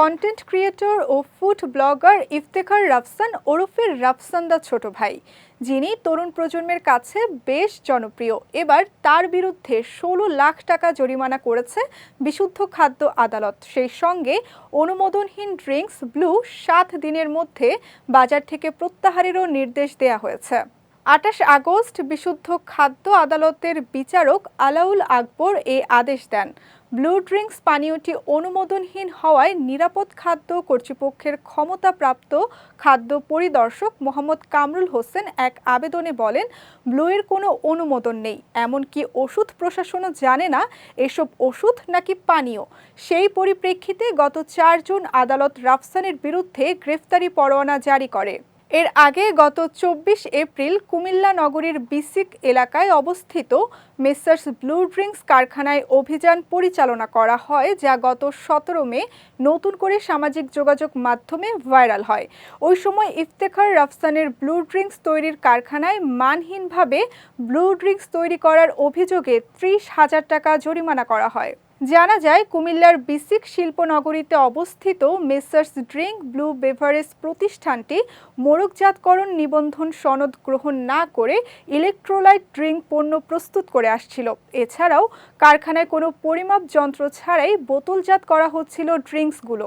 Content creator ও food blogger Iftekhar Rafsan ওরফের রাফসান্দা ছোট ভাই। যিনি তরুণ প্রজন্মের কাছে বেশ জনপ্রিয়। এবার তার বিরুদ্ধে ষোলো লাখ টাকা জরিমানা করেছে বিশুদ্ধ খাদ্য আদালত। সেই সঙ্গে অনুমোদনহীন ড্রিঙ্কস ব্লু সাত দিনের মধ্যে বাজার থেকে প্রত্যাহারেরও নির্দেশ দেওয়া হয়েছে। আটাশ আগস্ট বিশুদ্ধ খাদ্য আদালতের বিচারক আলাউল আকবর এ আদেশ দেন। ব্লু ড্রিঙ্কস পানীয়টি অনুমোদনহীন হওয়ায় নিরাপদ খাদ্য কর্তৃপক্ষের ক্ষমতাপ্রাপ্ত খাদ্য পরিদর্শক মোহাম্মদ কামরুল হোসেন এক আবেদনে বলেন, ব্লুয়ের কোনো অনুমোদন নেই। এমনকি ওষুধ প্রশাসনও জানে না এসব ওষুধ নাকি পানীয়। সেই পরিপ্রেক্ষিতে গত চার জুন আদালত রাফসানের বিরুদ্ধে গ্রেফতারি পরোয়ানা জারি করে। এর আগে গত চব্বিশ এপ্রিল কুমিল্লা নগরীর বিসিক এলাকায় অবস্থিত মেসার্স ব্লু ড্রিঙ্কস কারখানায় অভিযান পরিচালনা করা হয়, যা গত সতেরো মে নতুন করে সামাজিক যোগাযোগ মাধ্যমে ভাইরাল হয়। ওই সময় ইফতেখার রাফসানের ব্লু ড্রিঙ্কস তৈরির কারখানায় মানহীনভাবে ব্লু ড্রিঙ্কস তৈরি করার অভিযোগে ত্রিশ হাজার টাকা জরিমানা করা হয়। জানা যায়, কুমিল্লার বিসিক শিল্পনগরীতে অবস্থিত মেসার্স ড্রিঙ্ক ব্লু বেভারেজ প্রতিষ্ঠানটি মোরগজাতকরণ নিবন্ধন সনদ গ্রহণ না করে ইলেকট্রোলাইট ড্রিঙ্ক পণ্য প্রস্তুত করে আসছিল। এছাড়াও, কারখানায় কোনো পরিমাপ যন্ত্র ছাড়াই বোতলজাত করা হচ্ছিল ড্রিঙ্কসগুলো।